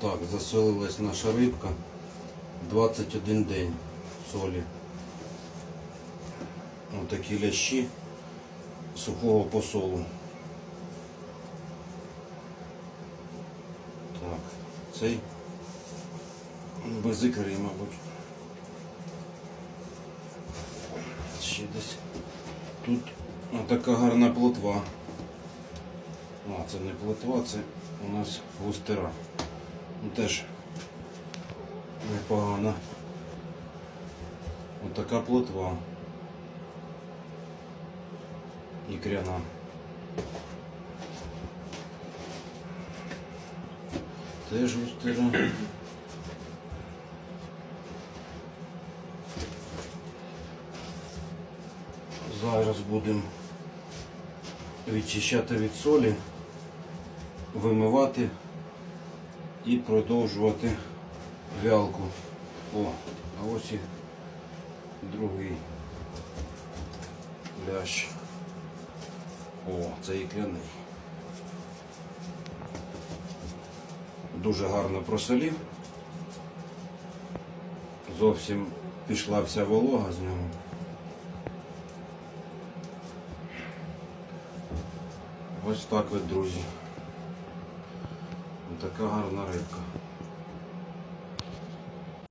Так, засолилась наша рибка 21 день солі. Отакі лящі сухого посолу. Так, цей без ікри, мабуть. Ще десь. Тут така гарна плотва. А, це не плотва, це у нас густера. Ну, теж непогана. Отака плотва. Ікряна. Теж густера. Зараз будемо відчищати від солі, вимивати і продовжувати вялку. О, а ось і другий лящ. О, це і кляний. Дуже гарно просолів. Зовсім пішла вся волога з нього. Ось так от, друзі така гарна рибка.